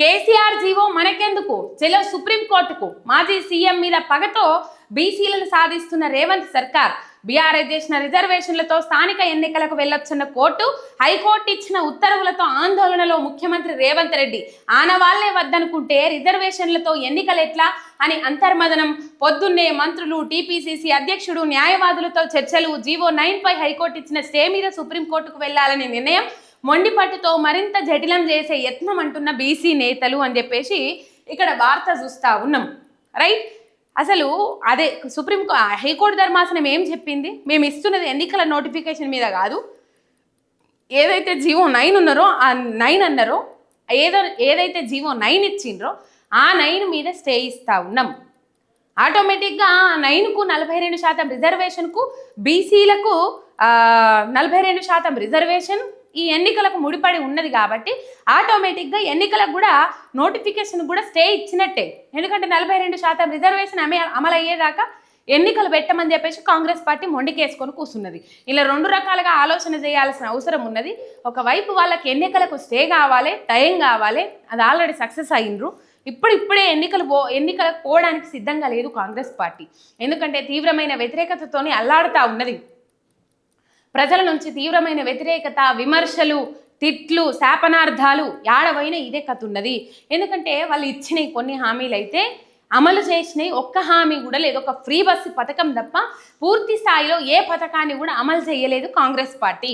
KCR GO మనకెందుకు? చెలో సుప్రీంకోర్టుకు మాజీ సీఎం మీద పగతో బీసీలను సాధిస్తున్న రేవంత్ సర్కార్ బీఆర్ఎస్ చేసిన రిజర్వేషన్లతో స్థానిక ఎన్నికలకు వెళ్ళొచ్చున్న కోర్టు హైకోర్టు ఇచ్చిన ఉత్తర్వులతో ఆందోళనలో ముఖ్యమంత్రి రేవంత్ రెడ్డి ఆనవాళ్ళే వద్దనుకుంటే రిజర్వేషన్లతో ఎన్నికలు ఎట్లా అని అంతర్మదనం పొద్దున్నే మంత్రులు టీపీసీసీ అధ్యక్షుడు న్యాయవాదులతో చర్చలు జీవో నైన్ పై హైకోర్టు ఇచ్చిన స్టే మీద సుప్రీంకోర్టుకు వెళ్ళాలనే నిర్ణయం మొండిపట్టుతో మరింత జటిలం చేసే యత్నం అంటున్న బీసీ నేతలు అని చెప్పేసి ఇక్కడ వార్త చూస్తా ఉన్నాం. రైట్ అసలు అదే సుప్రీం హైకోర్టు ధర్మాసనం ఏం చెప్పింది? మేము ఇస్తున్నది ఎన్నికల నోటిఫికేషన్ మీద కాదు. ఏదైతే జీవో నైన్ ఉన్నారో ఆ నైన్ అన్నారో ఏదో ఏదైతే జీవో నైన్ ఇచ్చిండ్రో ఆ నైన్ మీద స్టే ఇస్తూ ఉన్నాం. ఆటోమేటిక్గా నైన్కు నలభై రెండు శాతం రిజర్వేషన్కు బీసీలకు నలభై రెండు శాతం రిజర్వేషన్ ఈ ఎన్నికలకు ముడిపడి ఉన్నది కాబట్టి ఆటోమేటిక్గా ఎన్నికలకు కూడా నోటిఫికేషన్ కూడా స్టే ఇచ్చినట్టే. ఎందుకంటే నలభై రెండు శాతం రిజర్వేషన్ అమే అమలు అయ్యేదాకా ఎన్నికలు పెట్టమని చెప్పేసి కాంగ్రెస్ పార్టీ మొండికేసుకొని కూర్చున్నది ఇలా రెండు రకాలుగా ఆలోచన చేయాల్సిన అవసరం ఉన్నది. ఒకవైపు వాళ్ళకి ఎన్నికలకు స్టే కావాలి టైం కావాలి అది ఆల్రెడీ సక్సెస్ అయ్యిండ్రు. ఇప్పుడు ఇప్పుడే ఎన్నికలు పో ఎన్నికలకు పోవడానికి సిద్ధంగా లేదు కాంగ్రెస్ పార్టీ. ఎందుకంటే తీవ్రమైన వ్యతిరేకతతోనే అల్లాడుతూ ఉన్నది. ప్రజల నుంచి తీవ్రమైన వ్యతిరేకత విమర్శలు తిట్లు శాపనార్థాలు ఏడవైన ఇదే కథ ఉన్నది. ఎందుకంటే వాళ్ళు ఇచ్చిన కొన్ని హామీలు అయితే అమలు చేసినవి ఒక్క హామీ కూడా లేదు. ఒక ఫ్రీ బస్సు పథకం తప్ప పూర్తి స్థాయిలో ఏ పథకాన్ని కూడా అమలు చేయలేదు కాంగ్రెస్ పార్టీ.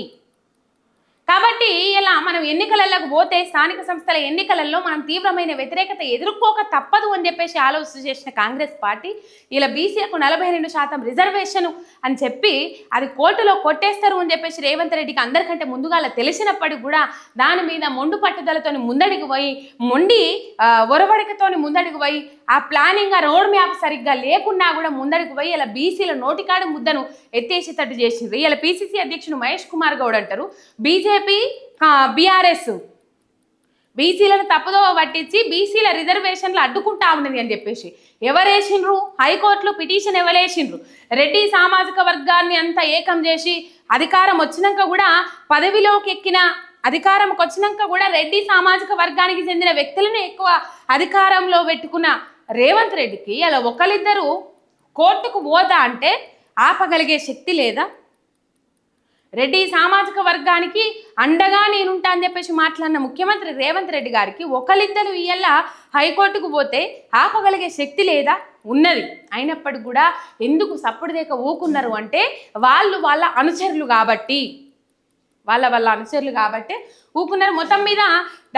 కాబట్టి ఇలా మనం ఎన్నికలలోకి పోతే స్థానిక సంస్థల ఎన్నికలలో మనం తీవ్రమైన వ్యతిరేకత ఎదుర్కోక తప్పదు అని చెప్పేసి ఆలోచన చేసిన కాంగ్రెస్ పార్టీ ఇలా బీసీలకు నలభై రెండు శాతం రిజర్వేషన్ అని చెప్పి అది కోర్టులో కొట్టేస్తారు అని చెప్పేసి రేవంత్ రెడ్డికి అందరికంటే ముందుగా తెలిసినప్పటికి కూడా దాని మీద మొండు పట్టుదలతో ముందడికి పోయి మొండి ఆ, ఒరవడికతోని ముందడికి పోయి ఆ ప్లానింగ్ ఆ రోడ్ మ్యాప్ సరిగ్గా లేకున్నా కూడా ముందడికి పోయి ఇలా బీసీల నోటికాడు ముద్దను ఎత్తేసేటట్టు చేసిండ్రు ఇలా పీసీసీ అధ్యక్షుడు మహేష్ కుమార్ గౌడ్ అంటారు. బీజేపీ బీఆర్ఎస్ బీసీలను తప్పుదోవ పట్టించి బీసీల రిజర్వేషన్లు అడ్డుకుంటా ఉన్నది అని చెప్పేసి ఎవరేసిండ్రు? హైకోర్టులో పిటిషన్ ఎవరేసిండ్రు రెడ్డి సామాజిక వర్గాన్ని అంతా ఏకం చేసి అధికారం వచ్చినాక కూడా పదవిలోకి ఎక్కిన అధికారంకి వచ్చినాక కూడా రెడ్డి సామాజిక వర్గానికి చెందిన వ్యక్తులను ఎక్కువ అధికారంలో పెట్టుకున్న రేవంత్ రెడ్డికి అలా ఒకరిద్దరు కోర్టుకు పోతా అంటే ఆపగలిగే శక్తి లేదా? రెడ్డి సామాజిక వర్గానికి అండగా నేనుంటా అని చెప్పేసి మాట్లాడిన ముఖ్యమంత్రి రేవంత్ రెడ్డి గారికి ఒకరిద్దరు ఇయ్యాల హైకోర్టుకు పోతే ఆపగలిగే శక్తి లేదా? ఉన్నది. అయినప్పటికీ కూడా ఎందుకు సప్పుడు దేక ఊకున్నారు అంటే వాళ్ళు వాళ్ళ అనుచరులు కాబట్టి. వాళ్ళ వాళ్ళ అనుచరులు కాబట్టి ఊకున్నారు మొత్తం మీద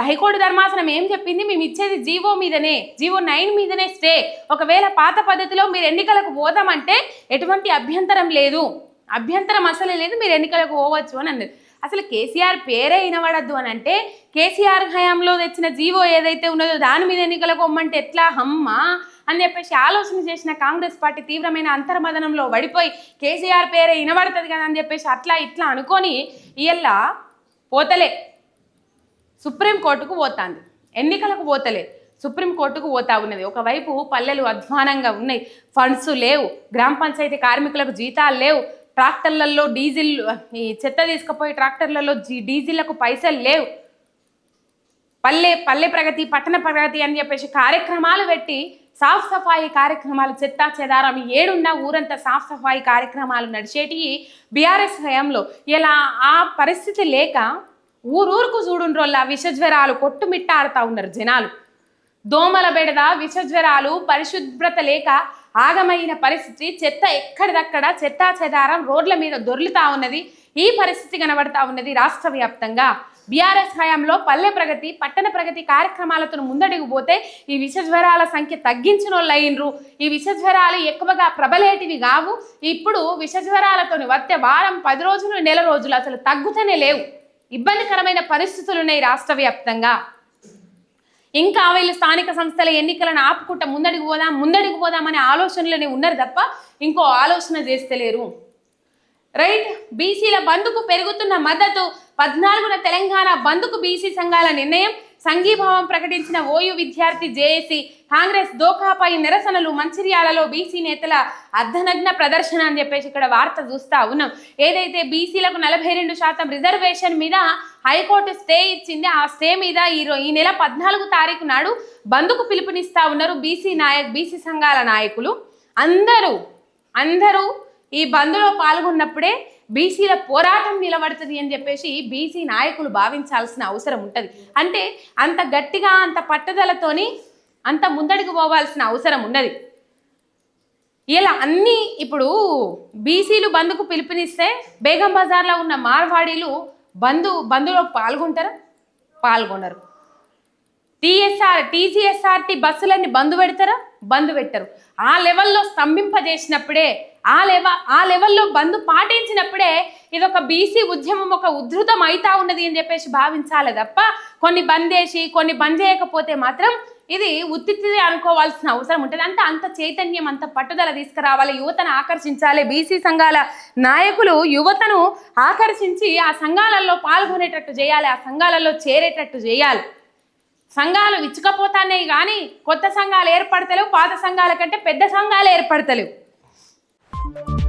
హైకోర్టు ధర్మాసనం ఏం చెప్పింది? మేము ఇచ్చేది జీవో మీదనే జీవో నైన్ మీదనే స్టే. ఒకవేళ పాత పద్ధతిలో మీరు ఎన్నికలకు పోదామంటే ఎటువంటి అభ్యంతరం లేదు. అభ్యంతరం అసలే లేదు మీరు ఎన్నికలకు పోవచ్చు అని అన్నది అసలు కేసీఆర్ పేరే వినబడద్దు అని అంటే కేసీఆర్ హయాంలో తెచ్చిన జీవో ఏదైతే ఉన్నదో దాని మీద ఎన్నికలకు పోమ్మంటే ఎట్లా? హమ్మా అని చెప్పేసి ఆలోచన చేసిన కాంగ్రెస్ పార్టీ తీవ్రమైన అంతర్మదనంలో పడిపోయి కేసీఆర్ పేరే వినబడుతుంది కదా అని చెప్పేసి అట్లా ఇట్లా అనుకొని ఇయ్యల్ల పోతలే. సుప్రీంకోర్టుకు పోతాంది. ఎన్నికలకు పోతలే. సుప్రీంకోర్టుకు పోతా ఉన్నది. ఒకవైపు పల్లెలు అధ్వానంగా ఉన్నాయి. ఫండ్స్ లేవు. గ్రామ పంచాయతీ కార్మికులకు జీతాలు లేవు. ట్రాక్టర్లలో డీజిల్ ఈ చెత్త తీసుకుపోయి ట్రాక్టర్లలో జీ డీజిల్లకు పైసలు లేవు. పల్లె పల్లె ప్రగతి పట్టణ ప్రగతి అని చెప్పేసి కార్యక్రమాలు పెట్టి సాఫ్ సఫాయి కార్యక్రమాలు చెత్తా చెదారం ఏడున్న ఊరంతా సాఫ్ సఫాయి కార్యక్రమాలు నడిచేటి బీఆర్ఎస్ హయాంలో. ఇలా ఆ పరిస్థితి లేక ఊరూరుకు చూడుండ్రోళ్ళ విషజ్వరాలు కొట్టుమిట్టాడుతూ ఉన్నారు జనాలు. దోమల బెడద విషజ్వరాలు పరిశుభ్రత లేక ఆగమైన పరిస్థితి చెత్త ఎక్కడిదక్కడ చెత్తా చెదారం రోడ్ల మీద దొర్లుతా ఉన్నది. ఈ పరిస్థితి కనబడతా ఉన్నది రాష్ట్ర వ్యాప్తంగా. బీఆర్ఎస్ హయాంలో పల్లె ప్రగతి పట్టణ ప్రగతి కార్యక్రమాలతో ముందడుగు పోతే ఈ విష జ్వరాల సంఖ్య తగ్గించిన వాళ్ళు ఈ విష జ్వరాలు ఎక్కువగా ప్రబలేటివి కావు. ఇప్పుడు విష జ్వరాలతోని వారం పది రోజులు నెల రోజులు అసలు తగ్గుతూనే లేవు. ఇబ్బందికరమైన పరిస్థితులు ఉన్నాయి రాష్ట్ర వ్యాప్తంగా. ఇంకా వీళ్ళు స్థానిక సంస్థల ఎన్నికలను ఆపుకుంటా ముందడికి పోదాం ముందడికి పోదాం అనే ఆలోచనలోనే ఉన్నారు తప్ప ఇంకో ఆలోచన చేస్తలేరు. రైట్ బీసీల బంధుకు పెరుగుతున్న మద్దతు పద్నాలుగున తెలంగాణ బంధుకు బీసీ సంఘాల నిర్ణయం సంఘీభావం ప్రకటించిన ఓయూ విద్యార్థి జేఏసీ కాంగ్రెస్ దోకాపై నిరసనలు మంచిర్యాలలో బీసీ నేతల అర్ధనగ్న ప్రదర్శన అని చెప్పేసి ఇక్కడ వార్త చూస్తా ఉన్నాం. ఏదైతే బీసీలకు నలభై రెండు శాతం రిజర్వేషన్ మీద హైకోర్టు స్టే ఇచ్చింది ఆ స్టే మీద ఈ ఈ నెల పద్నాలుగు తారీఖు నాడు బంధుకు పిలుపునిస్తా ఉన్నారు బీసీ నాయక్ బీసీ సంఘాల నాయకులు. అందరూ అందరూ ఈ బంద్లో పాల్గొన్నప్పుడే బీసీల పోరాటం నిలబడుతుంది అని చెప్పేసి బీసీ నాయకులు భావించాల్సిన అవసరం ఉంటుంది. అంటే అంత గట్టిగా అంత పట్టుదలతోని అంత ముందడికి పోవాల్సిన అవసరం ఉన్నది. ఇలా అన్నీ ఇప్పుడు బీసీలు బంధుకు పిలుపునిస్తే బేగం బజార్లో ఉన్న మార్వాడీలు బంధు బంధులో పాల్గొంటారా? పాల్గొనరు. టీఎస్ఆర్ టీజీఎస్ఆర్టీ బస్సులన్నీ బంద్ పెడతారా? బంద్ పెట్టరు. ఆ లెవెల్లో స్తంభింపజేసినప్పుడే ఆ లెవ ఆ లెవెల్లో బంద్ పాటించినప్పుడే ఇది ఒక బీసీ ఉద్యమం ఒక ఉధృతం అయితా ఉన్నది అని చెప్పేసి భావించాలి తప్ప కొన్ని బంద్ చేసి కొన్ని బంద్ చేయకపోతే మాత్రం ఇది ఉత్తిత్తిది అనుకోవాల్సిన అవసరం ఉంటుంది. అంటే అంత చైతన్యం అంత పట్టుదల తీసుకురావాలి యువతను ఆకర్షించాలి. బీసీ సంఘాల నాయకులు యువతను ఆకర్షించి ఆ సంఘాలలో పాల్గొనేటట్టు చేయాలి ఆ సంఘాలలో చేరేటట్టు చేయాలి. సంఘాలు విచ్చుకపోతానే కానీ కొత్త సంఘాలు ఏర్పడతలేవు పాత సంఘాల కంటే పెద్ద సంఘాలు ఏర్పడతలేవు. you